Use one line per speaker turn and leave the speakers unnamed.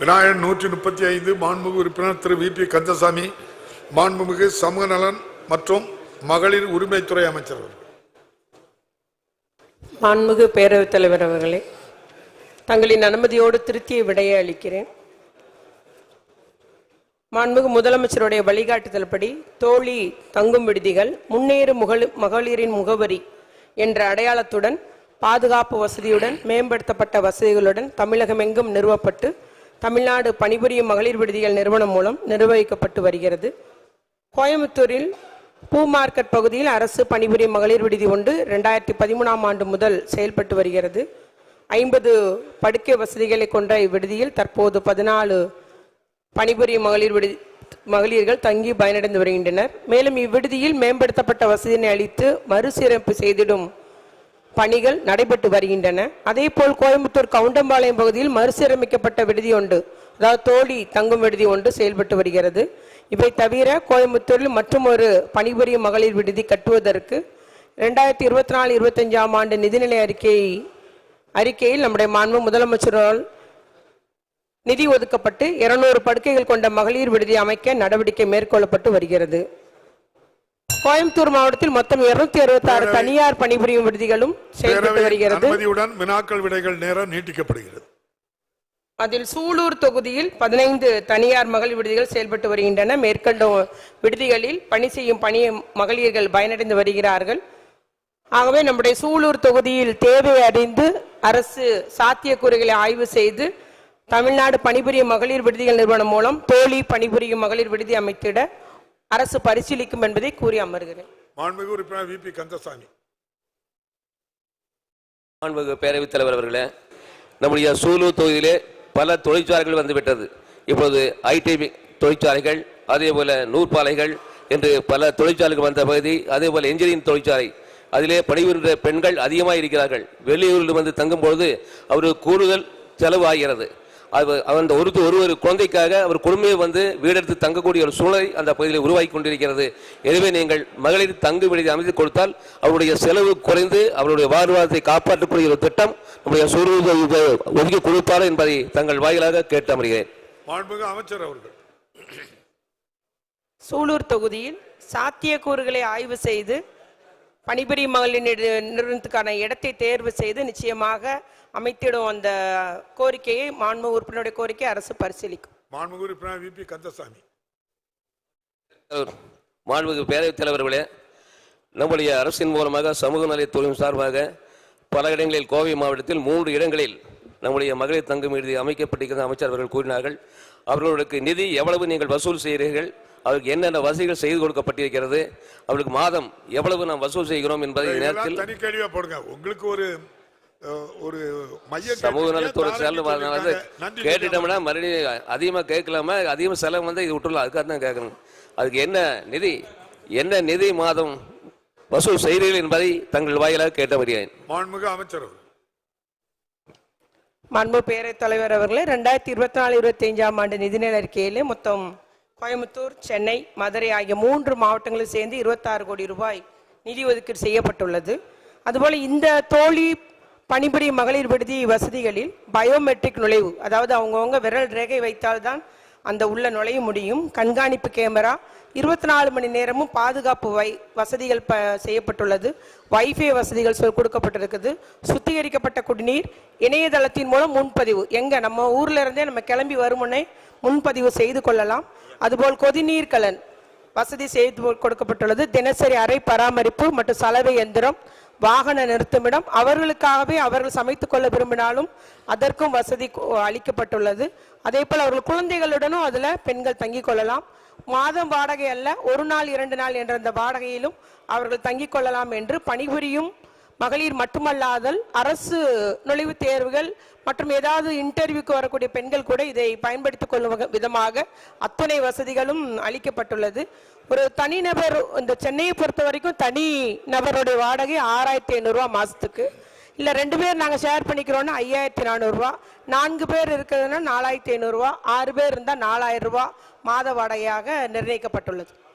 விநாயகர் நூற்றி முப்பத்தி ஐந்து மாண்புமிகு உறுப்பினர் திரு வி பி கந்தசாமி மாண்புமிகு சமூக நலன் மற்றும் மகளிர் உரிமைத்துறை அமைச்சர்
மாண்புமிகு பேரவைத் தலைவர் அவர்களே தங்களின் அனுமதியோடு திருத்திய விடையை அளிக்கிறேன் மாண்புமிகு முதலமைச்சருடைய வழிகாட்டுதல்படி தோழி தங்கும் விடுதிகள் முன்னேறு மகளிரின் முகவரி என்ற அடையாளத்துடன் பாதுகாப்பு வசதியுடன் மேம்படுத்தப்பட்ட வசதிகளுடன் தமிழகமெங்கும் நிறுவப்பட்டு தமிழ்நாடு பணிபுரியும் மகளிர் விடுதிகள் நிறுவனம் மூலம் நிர்வகிக்கப்பட்டு வருகிறது கோயம்புத்தூரில் பூ மார்க்கெட் பகுதியில் அரசு பணிபுரியும் மகளிர் விடுதி ஒன்று ரெண்டாயிரத்தி பதிமூணாம் ஆண்டு முதல் செயல்பட்டு வருகிறது ஐம்பது படுக்கை வசதிகளை கொண்ட இவ்விடுதியில் தற்போது பதினாலு பணிபுரியும் மகளிர் விடுதி மகளிர்கள் தங்கி பயனடைந்து வருகின்றனர் மேலும் இவ்விடுதியில் மேம்படுத்தப்பட்ட வசதியினை அளித்து மறுசீரமைப்பு செய்திடும் பணிகள் நடைபெற்று வருகின்றன அதேபோல் கோயம்புத்தூர் கவுண்டம்பாளையம் பகுதியில் மறுசீரமைக்கப்பட்ட விடுதி ஒன்று அதாவது தோழி தங்கும் விடுதி ஒன்று செயல்பட்டு வருகிறது இவை தவிர கோயம்புத்தூரில் மற்றும் ஒரு பணிபுரியும் மகளிர் விடுதி கட்டுவதற்கு ரெண்டாயிரத்தி இருபத்தி நாலு இருபத்தஞ்சாம் ஆண்டு நிதிநிலை அறிக்கை அறிக்கையில் நம்முடைய மாண்பு முதலமைச்சரால் நிதி ஒதுக்கப்பட்டு இருநூறு படுக்கைகள் கொண்ட மகளிர் விடுதி அமைக்க நடவடிக்கை மேற்கொள்ளப்பட்டு வருகிறது கோயம்புத்தூர் மாவட்டத்தில் மொத்தம் இருநூத்தி அறுபத்தி ஆறு தனியார் பணிபுரியும் விடுதிகளும் செயல்பட்டு
வினாக்கள் விடைகள் நேரம் நீட்டிக்கப்படுகிறது
அதில் சூலூர் தொகுதியில் பதினைந்து தனியார் மகளிர் விடுதிகள் செயல்பட்டு வருகின்றன மேற்கண்ட விடுதிகளில் பணி செய்யும் பணி மகளிர்கள் பயனடைந்து வருகிறார்கள் ஆகவே நம்முடைய சூலூர் தொகுதியில் தேவை அறிந்து அரசு சாத்தியக்கூறுகளை ஆய்வு செய்து தமிழ்நாடு பணிபுரியும் மகளிர் விடுதிகள் நிறுவனம் மூலம் தோழி பணிபுரியும் மகளிர் விடுதி அமைத்திட அரசு பரிசீலிக்கும் என்பதை கூறி அமர்கிறேன்
மாண்புமிகு உறுப்பினர் வி கந்தசாமி
மாண்புமிகு பேரவைத் தலைவர் அவர்களே நம்முடைய சூலூர் தொகுதியிலே பல தொழிற்சாலைகள் வந்துவிட்டது இப்பொழுது ஐடிபி தொழிற்சாலைகள் அதே போல நூற்பாலைகள் என்று பல தொழிற்சாலைகள் வந்த பகுதி அதே போல இன்ஜினியரிங் தொழிற்சாலை அதிலே பணிபுரிகிற பெண்கள் அதிகமாக இருக்கிறார்கள் வெளியூரில் வந்து தங்கும் பொழுது அவருக்கு கூடுதல் செலவு ஆகிறது அந்த ஒரு ஒரு குழந்தைக்காக அவர் குடும்பமே வந்து வீடெடுத்து தங்கக்கூடிய ஒரு சூழலை அந்த பகுதியில் உருவாகி கொண்டிருக்கிறது எனவே நீங்கள் மகளிர் தங்கு விடுதி அமைத்து கொடுத்தால் அவருடைய செலவு குறைந்து அவருடைய வாழ்வாதத்தை காப்பாற்றக்கூடிய ஒரு திட்டம் நம்முடைய சூரிய ஒதுக்கி கொடுப்பார் என்பதை தங்கள் வாயிலாக கேட்டு அமர்கிறேன்
அமைச்சர் அவர்கள்
சூலூர் தொகுதியில் சாத்தியக்கூறுகளை ஆய்வு செய்து பணிபுரியும் மகளிர் நிறுவனத்துக்கான இடத்தை தேர்வு செய்து நிச்சயமாக அமைத்திடும் அந்த கோரிக்கையை மாண்பு உறுப்பினருடைய கோரிக்கை அரசு பரிசீலிக்கும்
மாண்பு கந்தசாமி
மாண்புமிகு பேரவைத் தலைவர்களே நம்முடைய அரசின் மூலமாக சமூக நலத்துறையின் சார்பாக பல இடங்களில் கோவை மாவட்டத்தில் மூன்று இடங்களில் நம்முடைய மகளிர் தங்கும் விடுதி அமைக்கப்பட்டிருக்கிறது அமைச்சர் அவர்கள் கூறினார்கள் அவர்களுக்கு நிதி எவ்வளவு நீங்கள் வசூல் செய்கிறீர்கள் அவருக்கு என்னென்ன வசதிகள் செய்து கொடுக்கப்பட்டிருக்கிறது அவருக்கு மாதம் எவ்வளவு நாம் வசூல் செய்கிறோம் என்பதை நேரத்தில்
உங்களுக்கு ஒரு ஒரு மைய சமூக நலத்துறை செலவு
கேட்டுட்டோம்னா மறுபடியும் அதிகமாக கேட்கலாமா அதிகமாக செலவு வந்து இது விட்டுலாம் அதுக்காக தான் கேட்கணும் அதுக்கு என்ன நிதி என்ன நிதி மாதம் வசூல் செய்கிறீர்கள் என்பதை தங்கள் வாயிலாக கேட்ட வருகிறேன்
அமைச்சர்
மண்பு பேரவைத் தலைவர் அவர்களே ரெண்டாயிரத்தி இருபத்தி நாலு இருபத்தி ஐந்தாம் ஆண்டு நிதிநிலை அறிக்கையிலே மொத்தம் கோயம்புத்தூர் சென்னை மதுரை ஆகிய மூன்று மாவட்டங்களும் சேர்ந்து இருபத்தாறு கோடி ரூபாய் நிதி ஒதுக்கீடு செய்யப்பட்டுள்ளது அதுபோல் இந்த தோழி பணிபுரி மகளிர் விடுதி வசதிகளில் பயோமெட்ரிக் நுழைவு அதாவது அவங்கவுங்க விரல் ரேகை வைத்தால்தான் அந்த உள்ள நுழைய முடியும் கண்காணிப்பு கேமரா இருபத்தி நாலு மணி நேரமும் பாதுகாப்பு வை வசதிகள் ப செய்யப்பட்டுள்ளது வைஃபை வசதிகள் சொல் கொடுக்கப்பட்டிருக்குது சுத்திகரிக்கப்பட்ட குடிநீர் இணையதளத்தின் மூலம் முன்பதிவு எங்கே நம்ம ஊரில் இருந்தே நம்ம கிளம்பி வருமுன்னே முன்பதிவு செய்து கொள்ளலாம் அதுபோல் கொதிநீர் கலன் வசதி செய்து கொடுக்கப்பட்டுள்ளது தினசரி அறை பராமரிப்பு மற்றும் சலவை எந்திரம் வாகன நிறுத்துமிடம் அவர்களுக்காகவே அவர்கள் சமைத்துக் கொள்ள விரும்பினாலும் அதற்கும் வசதி அளிக்கப்பட்டுள்ளது அதே போல் அவர்கள் குழந்தைகளுடனும் அதில் பெண்கள் தங்கிக் கொள்ளலாம் மாதம் வாடகை அல்ல ஒரு நாள் இரண்டு நாள் என்ற அந்த வாடகையிலும் அவர்கள் தங்கிக் கொள்ளலாம் என்று பணிபுரியும் மகளிர் மட்டுமல்லாதல் அரசு நுழைவுத் தேர்வுகள் மற்றும் ஏதாவது இன்டர்வியூக்கு வரக்கூடிய பெண்கள் கூட இதை பயன்படுத்திக் கொள்ளும் விதமாக அத்துணை வசதிகளும் அளிக்கப்பட்டுள்ளது ஒரு தனிநபர் இந்த சென்னையை பொறுத்த வரைக்கும் தனி நபருடைய வாடகை ஆறாயிரத்தி ஐநூறுரூவா மாதத்துக்கு இல்லை ரெண்டு பேர் நாங்கள் ஷேர் பண்ணிக்கிறோன்னா ஐயாயிரத்தி நானூறுரூவா நான்கு பேர் இருக்கிறதுனா நாலாயிரத்தி ஐநூறுரூவா ஆறு பேர் இருந்தால் நாலாயிரம் ரூபா மாத வாடகையாக நிர்ணயிக்கப்பட்டுள்ளது